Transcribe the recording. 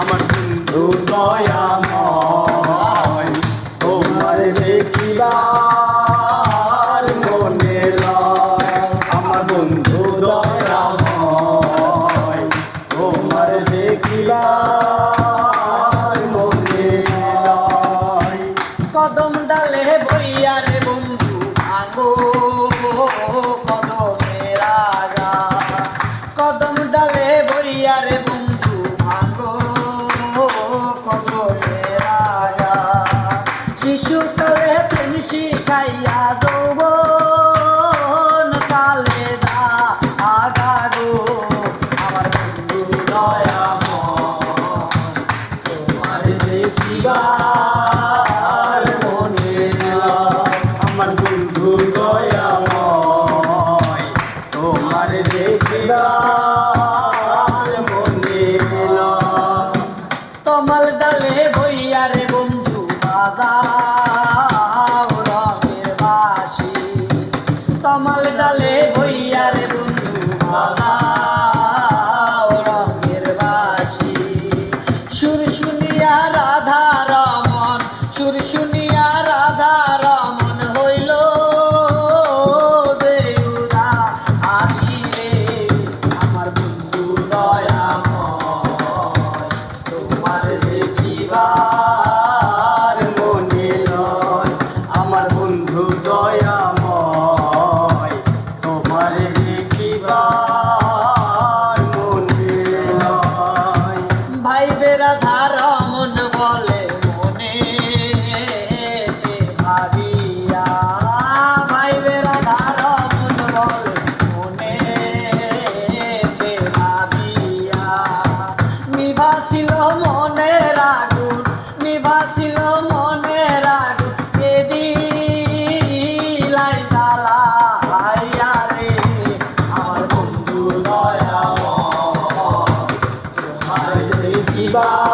আমার বন্ধু দয়াময়। তোমার দেখিবার শিখাইয়া görüşürüz. বন্ধু দয়াময় তোমার দেখিবার